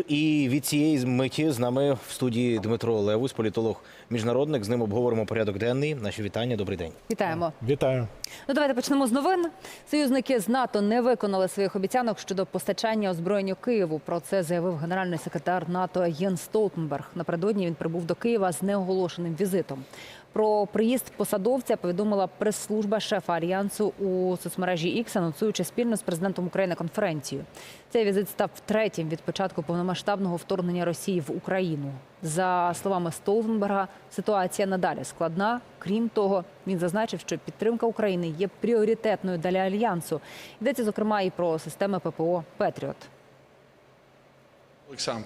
ефір. І від цієї миті з нами в студії Дмитро Левус, політолог міжнародник. З ним обговоримо порядок денний. Наші вітання. Добрий день. Вітаємо. Вітаю. Ну давайте почнемо з новин. Союзники з НАТО не виконали своїх обіцянок щодо постачання озброєння Києву. Про це заявив генеральний секретар НАТО Єн Столтенберг. Напередодні він прибув до Києва з неоголошеним візитом. Про приїзд посадовця повідомила прес-служба шефа альянсу у соцмережі X, анонсуючи спільно з президентом України конференцію. Цей візит став третім від початку повномасштабного вторгнення Росії в Україну. За словами Столтенберга, ситуація надалі складна. Крім того, він зазначив, що підтримка України є пріоритетною для альянсу. Йдеться зокрема і про системи ППО Петріот.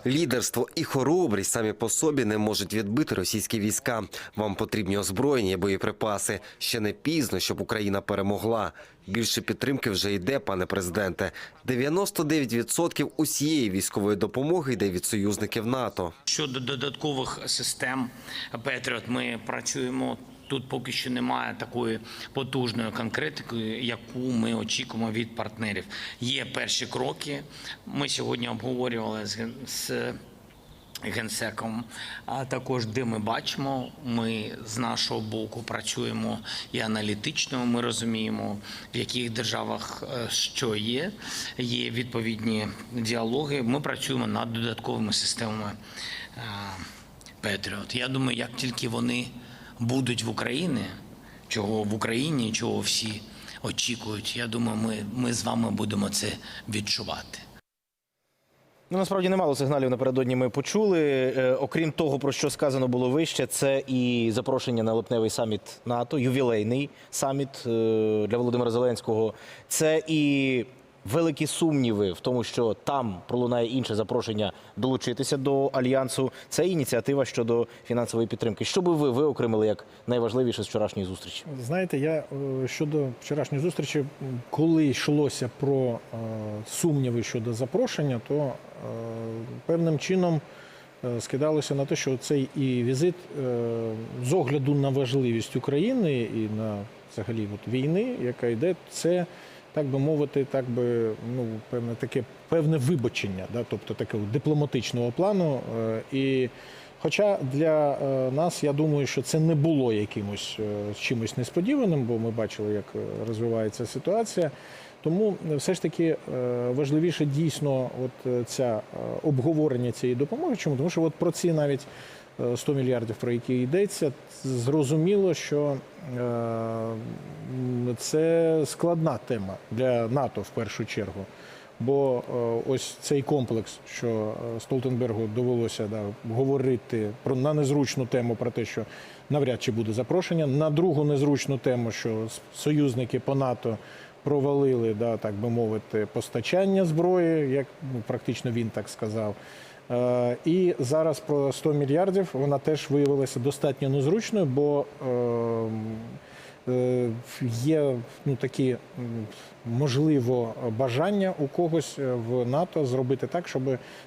Лідерство і хоробрість самі по собі не можуть відбити російські війська. Вам потрібні озброєння, боєприпаси. Ще не пізно, щоб Україна перемогла. Більше підтримки вже йде, пане президенте. 99% усієї військової допомоги йде від союзників НАТО. Щодо додаткових систем Петріот, ми працюємо. Тут поки що немає такої потужної конкретики, яку ми очікуємо від партнерів. Є перші кроки. Ми сьогодні обговорювали з, генсеком, а також де ми бачимо. Ми з нашого боку працюємо і аналітично. Ми розуміємо, в яких державах е, що є. Є відповідні діалоги. Ми працюємо над додатковими системами е, Петріот. Я думаю, як тільки вони будуть в Україні, чого в Україні, чого всі очікують, я думаю, ми, ми з вами будемо це відчувати. Ну насправді немало сигналів напередодні ми почули. Е, окрім того, про що сказано було вище, це і запрошення на липневий саміт НАТО, ювілейний саміт е, для Володимира Зеленського. Це і великі сумніви в тому, що там пролунає інше запрошення долучитися до альянсу. Це ініціатива щодо фінансової підтримки. Що би ви виокремили як найважливіше з вчорашньої зустрічі? Знаєте, я е, щодо вчорашньої зустрічі, коли йшлося про е, сумніви щодо запрошення, то е, певним чином скидалося на те, що цей і візит з огляду на важливість України і на взагалі от війни, яка йде, це. Так би мовити, так би ну певне таке певне вибачення, да, тобто такого дипломатичного плану. Е, І Хоча для е, нас я думаю, що це не було якимось е, чимось несподіваним, бо ми бачили, як розвивається ситуація. Тому все ж таки важливіше дійсно, от ця обговорення цієї допомоги. Чому тому, що от про ці навіть 100 мільярдів, про які йдеться, зрозуміло, що е, це складна тема для НАТО в першу чергу. Бо е, ось цей комплекс, що е, Столтенбергу довелося да, говорити про на незручну тему про те, що навряд чи буде запрошення, на другу незручну тему, що союзники по НАТО провалили, да, так би мовити, постачання зброї, як ну, практично він так сказав. Е, І зараз про 100 мільярдів вона теж виявилася достатньо незручною, бо е, е, є ну, такі, можливо, бажання у когось е, в НАТО зробити так, щоб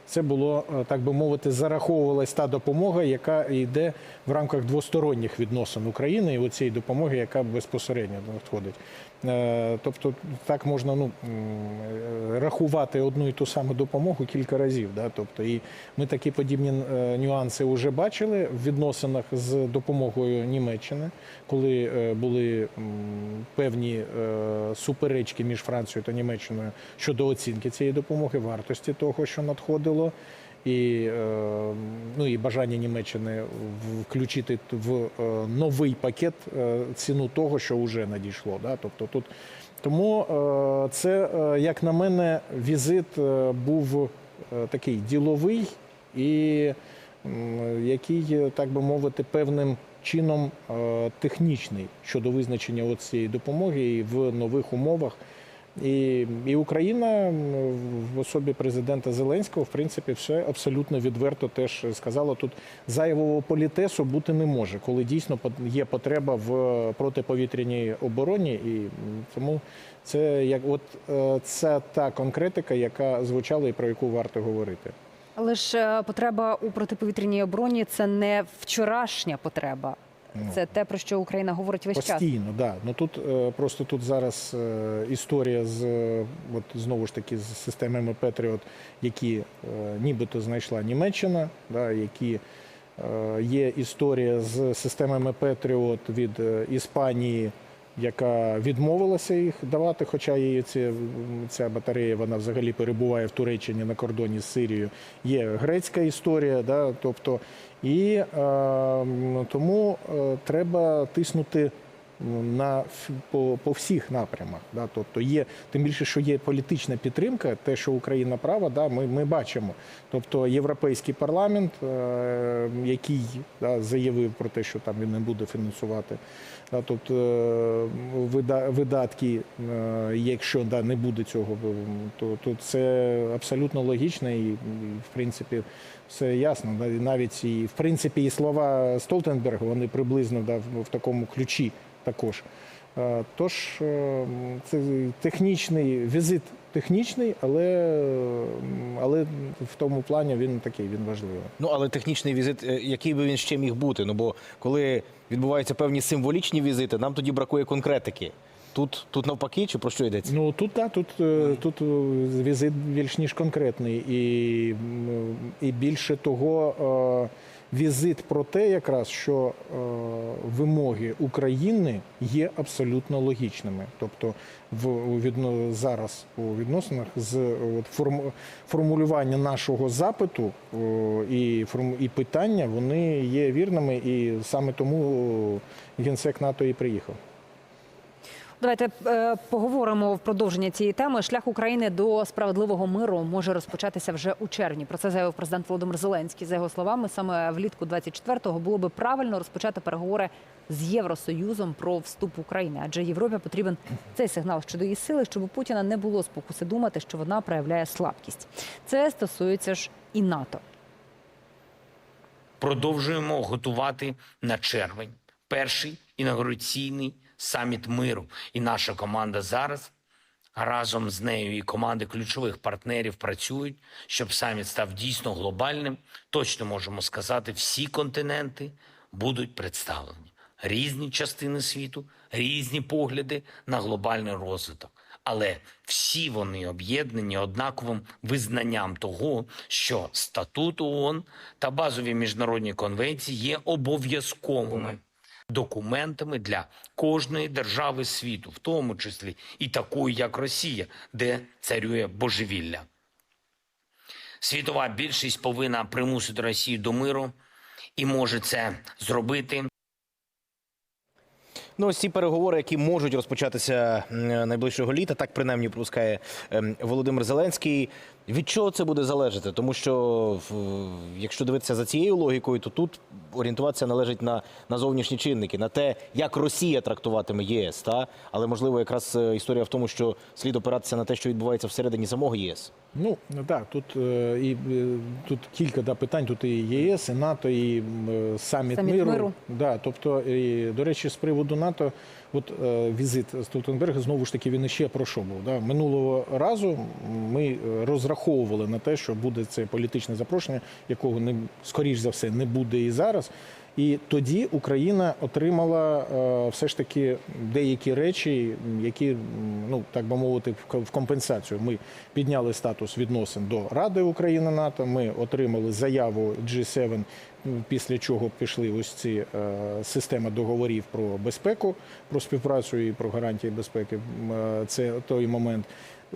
це було, так би мовити, зараховувалась та допомога, яка йде в рамках двосторонніх відносин України і оцієї допомоги, яка безпосередньо надходить. Тобто так можна ну, рахувати одну і ту саму допомогу кілька разів. Да? Тобто, і ми такі подібні е, нюанси вже бачили в відносинах з допомогою Німеччини, коли е, були певні е, суперечки між Францією та Німеччиною щодо оцінки цієї допомоги, вартості того, що надходило. І, ну, і бажання Німеччини включити в новий пакет ціну того, що вже надійшло. Да? Тобто тут тому е, це, е, як на мене, візит е, був такий діловий і який, так би мовити, певним чином технічний щодо визначення цієї допомоги і в нових умовах. І, і Україна в особі президента Зеленського, в принципі, все абсолютно відверто теж сказала. Тут зайвого політесу бути не може, коли дійсно є потреба в протиповітряній обороні. І тому це як от це та конкретика, яка звучала і про яку варто говорити. Але ж е, потреба у протиповітряній обороні це не вчорашня потреба. Це те, про що Україна говорить весь час. Постійно, да. Ну тут е, просто тут зараз е, історія з е, от знову ж таки з системами Петріот, які нібито знайшла Німеччина, да, які є історія з системами Петріот від Іспанії, яка відмовилася їх давати, хоча її ці, ця батарея вона взагалі перебуває в Туреччині на кордоні з Сирією. Є грецька історія, да, тобто і е, тому треба тиснути на ф- по, по всіх напрямах. Да, тобто є тим більше, що є політична підтримка, те, що Україна права, да, ми, ми бачимо. Тобто європейський парламент, е, який да, заявив про те, що там він не буде фінансувати. Да, тобто е, вида- видатки, е, якщо да, не буде цього, то, то це абсолютно логічно і, і в принципі все ясно. Навіть і в принципі і слова Столтенберга вони приблизно да, в такому ключі також. Е, Тож е, це технічний візит технічний, але, але в тому плані він такий, він важливий. Ну але технічний візит, е, який би він ще міг бути? Ну бо коли відбуваються певні символічні візити, нам тоді бракує конкретики. Тут, тут навпаки, чи про що йдеться? Ну тут да, тут, тут візит більш ніж конкретний, і, і більше того, візит про те, якраз що е, вимоги України є абсолютно логічними. Тобто, в відно, зараз у відносинах з формулювання нашого запиту і, і питання вони є вірними, і саме тому генсек НАТО і приїхав. Давайте е, поговоримо в продовження цієї теми. Шлях України до справедливого миру може розпочатися вже у червні. Про це заявив президент Володимир Зеленський. За його словами, саме влітку 24-го було би правильно розпочати переговори з Євросоюзом про вступ України, адже Європі потрібен цей сигнал щодо її сили, щоб у Путіна не було спокуси думати, що вона проявляє слабкість. Це стосується ж і НАТО. продовжуємо готувати на червень перший інаугураційний саміт миру. І наша команда зараз разом з нею і команди ключових партнерів працюють, щоб саміт став дійсно глобальним. Точно можемо сказати, всі континенти будуть представлені. Різні частини світу, різні погляди на глобальний розвиток. Але всі вони об'єднані однаковим визнанням того, що статут ООН та базові міжнародні конвенції є обов'язковими документами для кожної держави світу, в тому числі і такої, як Росія, де царює божевілля. Світова більшість повинна примусити Росію до миру і може це зробити Ну, ось ці переговори, які можуть розпочатися найближчого літа, так принаймні припускає ем, Володимир Зеленський. Від чого це буде залежати? Тому що якщо дивитися за цією логікою, то тут орієнтуватися належить на, на зовнішні чинники, на те, як Росія трактуватиме єС. Та? Але можливо, якраз е, історія в тому, що слід опиратися на те, що відбувається всередині самого ЄС. Ну так, тут е, і е, тут кілька да, питань. Тут і ЄС, і НАТО, і саміт, Саміт миру. миру. Да, тобто, і, до речі, з приводу НАТО, от е, візит Столтенберга знову ж таки він іще про що був. Да? Минулого разу ми е, розраховували на те, що буде це політичне запрошення, якого не скоріш за все не буде і зараз. І тоді Україна отримала е, все ж таки деякі речі, які, ну так би мовити, в компенсацію. Ми підняли статус відносин до Ради України НАТО. Ми отримали заяву G7, після чого пішли ось ці е, система договорів про безпеку, про співпрацю і про гарантії безпеки. Е, Це той момент.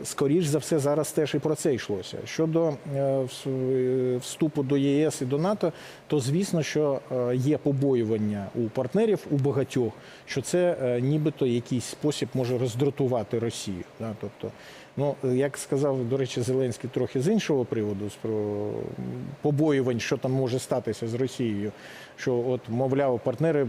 Скоріш за все, зараз теж і про це йшлося. Щодо е, е, вступу до ЄС і до НАТО, то звісно, що е, є побоювання у партнерів у багатьох, що це нібито якийсь спосіб може роздратувати Росію. Тобто, ну як сказав, до речі, Зеленський трохи з іншого приводу, з про побоювань, що там може статися з Росією. Що, от, мовляв, партнери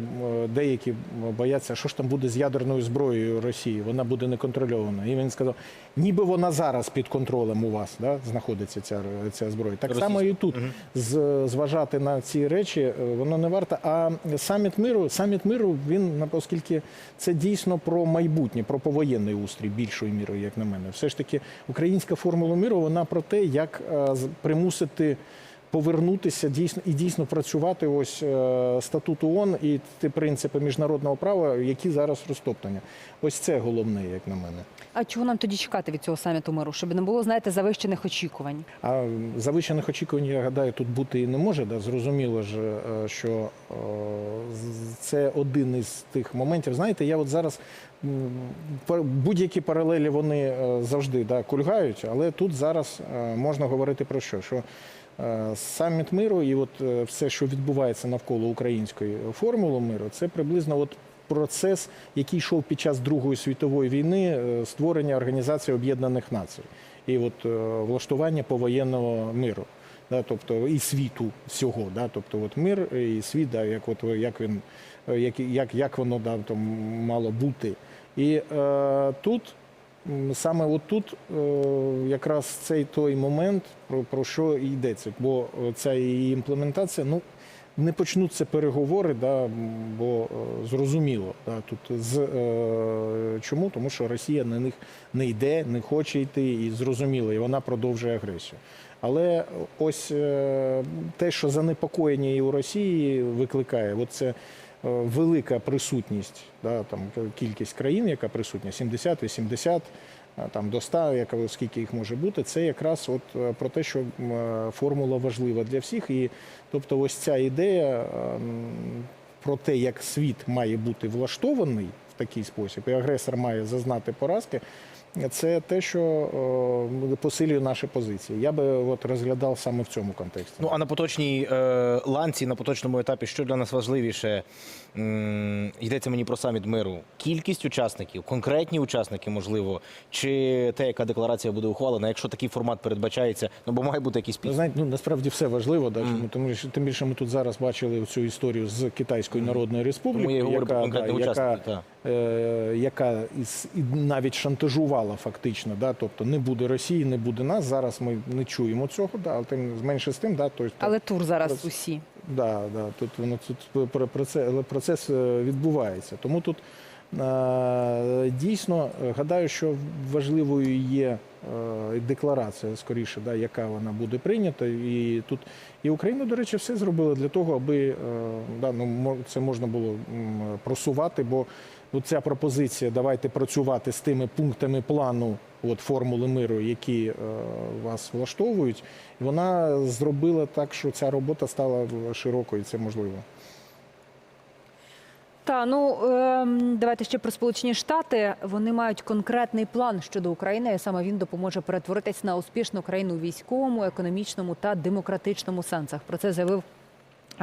деякі бояться, що ж там буде з ядерною зброєю Росії, вона буде неконтрольована. І він сказав, ніби вона зараз під контролем у вас да, знаходиться ця, ця зброя. Так само і тут з, зважати на ці речі е, воно не варто. А саміт миру, саміт миру, він на- оскільки це дійсно про майбутнє, про повоєнний устрій більшою мірою, як на мене. Все ж таки, українська формула миру, вона про те, як е, примусити повернутися дійсно і дійсно працювати ось е, статут ООН і ті принципи міжнародного права, які зараз розтоптані. Ось це головне, як на мене. А чого нам тоді чекати від цього саміту миру? Щоб не було, знаєте, завищених очікувань. А завищених очікувань, я гадаю, тут бути і не може. Да? Зрозуміло ж, е, що е, це один із тих моментів. Знаєте, я от зараз будь-які паралелі вони завжди да, кульгають, але тут зараз можна говорити про що? Що саміт миру і от е, все, що відбувається навколо української формули миру, це приблизно от процес, який йшов під час Другої світової війни, е, створення Організації Об'єднаних Націй і от е, влаштування повоєнного миру. Да, тобто і світу всього, да, тобто от мир і світ, да, як от як він, е, як, як, як воно да, там мало бути. І е, тут саме от тут е, якраз цей той момент, про, про що йдеться, бо е, ця її імплементація, ну не почнуться переговори, да, бо е, зрозуміло, да, тут з е, чому? Тому що Росія на них не йде, не хоче йти, і зрозуміло, і вона продовжує агресію. Але ось е, те, що занепокоєння і у Росії викликає, от це велика присутність, да, там кількість країн, яка присутня, 70, 80, там до 100, яка скільки їх може бути, це якраз от е, про те, що е, формула важлива для всіх. І тобто, ось ця ідея е, про те, як світ має бути влаштований в такий спосіб, і агресор має зазнати поразки. Це те, що е, посилює наші позиції. Я би от розглядав саме в цьому контексті. Ну а на поточній е, ланці, на поточному етапі, що для нас важливіше, йдеться мені про саміт миру. Кількість учасників, конкретні учасники, можливо, чи те, яка декларація буде ухвалена, якщо такий формат передбачається, ну бо має бути якийсь Ви знаєте, ну насправді все важливо, да, чому? тому що тим більше ми тут зараз бачили цю історію з Тому я про яка, конкретних яка, та. е, яка із, навіть шантажувала фактично, да, тобто не буде Росії, не буде нас. Зараз ми не чуємо цього, да, але тим менше з тим, да, тобто, Але тур зараз Зараз- усі. Да, да, тут воно тут про- про процес е, відбувається. Тому тут е, дійсно гадаю, що важливою є е, декларація, скоріше, да, яка вона буде прийнята. І тут і Україна, до речі, все зробила для того, аби е, да, ну, це можна було просувати, бо от ця пропозиція давайте працювати з тими пунктами плану. От формули миру, які е, вас влаштовують, вона зробила так, що ця робота стала широкою. Це можливо. Та ну ем, давайте ще про Сполучені Штати. Вони мають конкретний план щодо України, і саме він допоможе перетворитись на успішну країну у військовому, економічному та демократичному сенсах. Про це заявив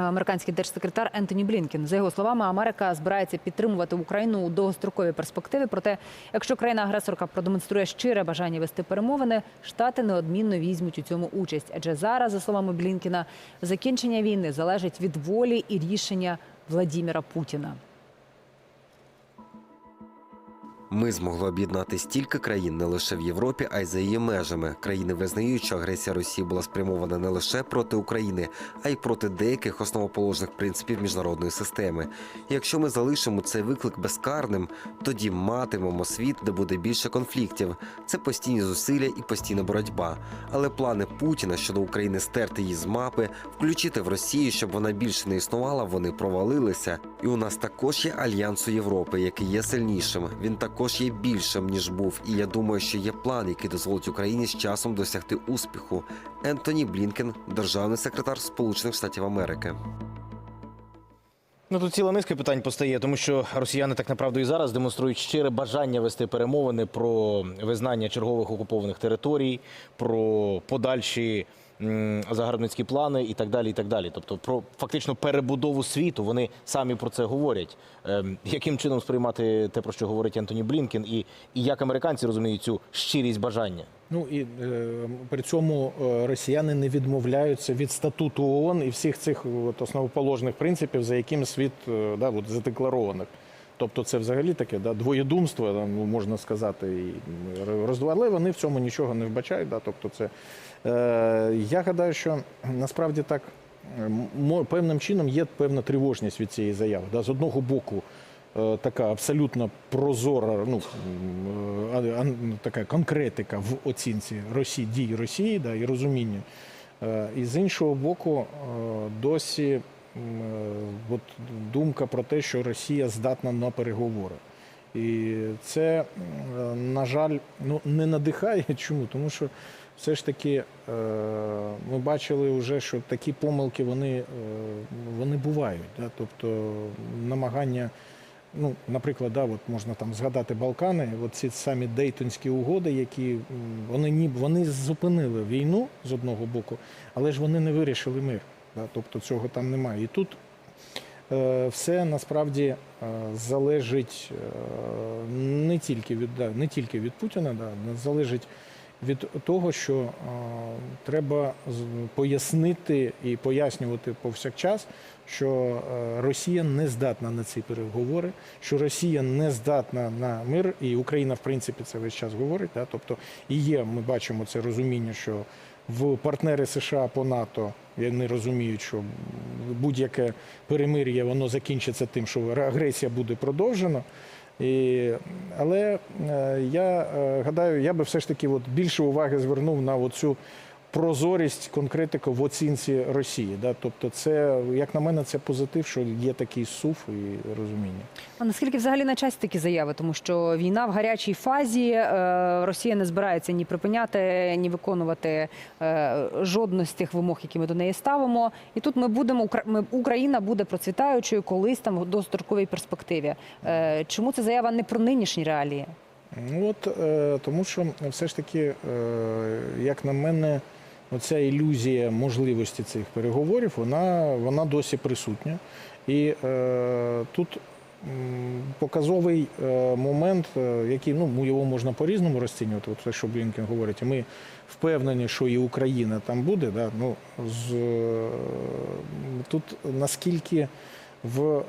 американський держсекретар Ентоні Блінкін. За його словами, Америка збирається підтримувати Україну у довгостроковій перспективі. Проте, якщо країна-агресорка продемонструє щире бажання вести перемовини, штати неодмінно візьмуть у цьому участь. Адже зараз, за словами Блінкіна, закінчення війни залежить від волі і рішення Владіміра Путіна. Ми змогли об'єднати стільки країн не лише в Європі, а й за її межами. Країни визнають, що агресія Росії була спрямована не лише проти України, а й проти деяких основоположних принципів міжнародної системи. Якщо ми залишимо цей виклик безкарним, тоді матимемо світ, де буде більше конфліктів. Це постійні зусилля і постійна боротьба. Але плани Путіна щодо України стерти її з мапи, включити в Росію, щоб вона більше не існувала, вони провалилися. І у нас також є альянс у Європи, який є сильнішим. Він також є більшим ніж був. І я думаю, що є план, який дозволить Україні з часом досягти успіху. Ентоні Блінкен, державний секретар Сполучених Штатів Америки. Ну тут ціла низка питань постає, тому що росіяни так направду і зараз демонструють щире бажання вести перемовини про визнання чергових окупованих територій, про подальші загарбницькі плани і так далі. І так далі. Тобто про фактично перебудову світу. Вони самі про це говорять. Ем, яким чином сприймати те, про що говорить Антоні Блінкен, і, і як американці розуміють цю щирість бажання? Ну і е, при цьому е, росіяни не відмовляються від статуту ООН і всіх цих от, основоположних принципів, за яким світ е, да, от, задекларованих. Тобто це взагалі таке да, двоєдумство, там, ну, можна сказати, і роздва- але вони в цьому нічого не вбачають. Да, тобто це, е, я гадаю, що насправді так е, певним чином є певна тривожність від цієї заяви. Да. З одного боку, е, така абсолютно прозора, ну, е, а- така конкретика в оцінці Росії, дій Росії да, і розуміння Е, І з іншого боку, е, досі е, от думка про те, що Росія здатна на переговори. І це, на жаль, ну, не надихає. Чому? Тому що все ж таки е, ми бачили вже, що такі помилки вони, е, вони бувають. Да? Тобто намагання, ну, наприклад, да, от можна там згадати Балкани, от ці самі Дейтонські угоди, які вони вони зупинили війну з одного боку, але ж вони не вирішили мир. Да? Тобто цього там немає. І тут е, все насправді е, залежить е, не тільки від да, не тільки від Путіна, да, залежить від того, що треба пояснити і пояснювати повсякчас, що Росія не здатна на ці переговори, що Росія не здатна на мир, і Україна, в принципі, це весь час говорить. Да? Тобто і є, ми бачимо це розуміння, що в партнери США по НАТО Я не розумію, що будь-яке перемир'я воно закінчиться тим, що агресія буде продовжена. І, але е, я е, гадаю, я би все ж таки от більше уваги звернув на оцю прозорість конкретику в оцінці Росії. Да? Тобто, це, як на мене, це позитив, що є такий суф і розуміння. А наскільки взагалі на часі такі заяви? Тому що війна в гарячій фазі, е, Росія не збирається ні припиняти, ні виконувати е, жодну з тих вимог, які ми до неї ставимо. І тут ми будемо Україна буде процвітаючою колись там в достроковій перспективі. Е, Чому ця заява не про нинішні реалії? Ну от тому, що все ж таки, як на мене, оця ілюзія можливості цих переговорів, вона, вона досі присутня. І е, тут показовий е, момент, е, який ну його можна по-різному розцінювати. От те, що Блінкен говорить, ми впевнені, що і Україна там буде. Да? Ну, з, е, тут наскільки в,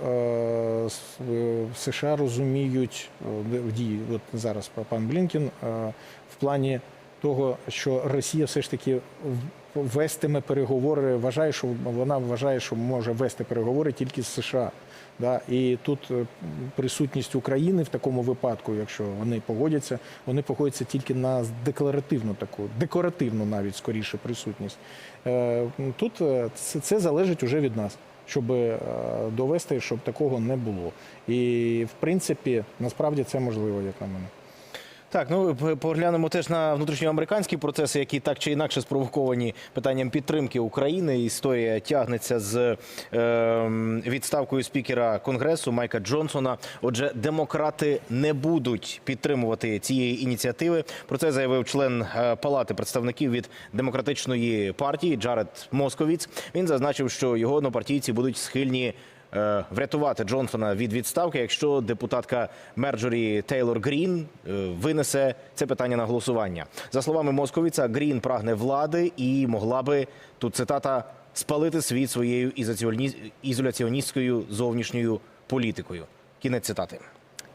США розуміють дії, от зараз пан Блінкен, е, в плані того, що Росія все ж таки вестиме переговори, вважає, що вона вважає, що може вести переговори тільки з США. Да? І тут е, присутність України в такому випадку, якщо вони погодяться, вони погодяться тільки на декларативну таку, декоративну навіть скоріше присутність. Е, Тут е, це, залежить уже від нас, щоб довести, щоб такого не було. І в принципі, насправді це можливо, як на мене. Так, ну поглянемо теж на внутрішньоамериканські процеси, які так чи інакше спровоковані питанням підтримки України. Історія тягнеться з е, відставкою спікера Конгресу Майка Джонсона. Отже, демократи не будуть підтримувати цієї ініціативи. Про це заявив член е, Палати представників від демократичної партії Джаред Московіц. Він зазначив, що його однопартійці будуть схильні врятувати Джонсона від відставки, якщо депутатка Мерджорі Тейлор Грін е, винесе це питання на голосування. За словами Московіца, Грін прагне влади і могла би тут цитата спалити світ своєю ізоляціоністською зовнішньою політикою. Кінець цитати.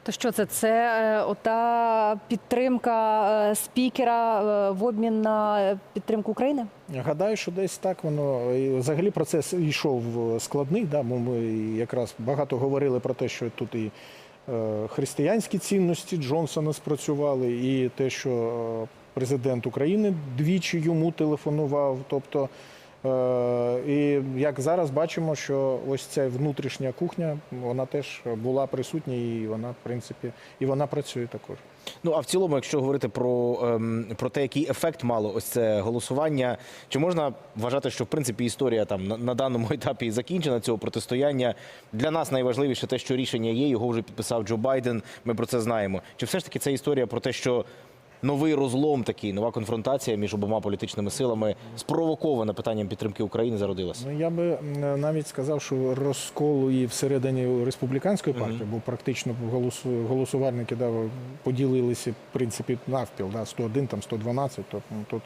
То що це? Це е, ота підтримка е, спікера е, в обмін на підтримку України? Гадаю, що десь так воно взагалі процес йшов складний. Да, ми якраз багато говорили про те, що тут і християнські цінності Джонсона спрацювали, і те, що президент України двічі йому телефонував. Тобто, і як зараз бачимо, що ось ця внутрішня кухня, вона теж була присутня, і вона, в принципі, і вона працює також. Ну а в цілому, якщо говорити про, ем, про те, який ефект мало ось це голосування, чи можна вважати, що в принципі історія там на, на даному етапі закінчена цього протистояння? Для нас найважливіше те, що рішення є, його вже підписав Джо Байден. Ми про це знаємо. Чи все ж таки це історія про те, що новий розлом, такий нова конфронтація між обома політичними силами спровокована питанням підтримки України зародилася? Ну я би навіть сказав, що розколу і всередині республіканської партії, бо практично голосу- голосувальники да, поділилися в принципі навпіл, да, 101, там 112, то ну, тут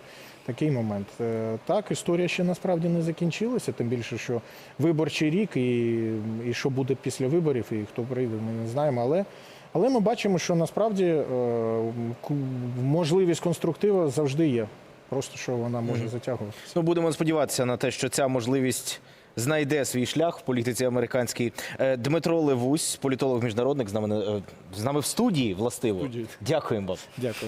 такий момент. Е, Так, історія ще насправді не закінчилася, тим більше, що виборчий рік, і, і що буде після виборів, і хто прийде, ми не знаємо. Але, але ми бачимо, що насправді е, можливість конструктива завжди є. Просто що вона може затягуватися. Ну, будемо сподіватися на те, що ця можливість знайде свій шлях в політиці американській. Е, Дмитро Левусь, політолог міжнародник, з нами, е, з нами в студії властиво. Дякуємо вам. Дякую.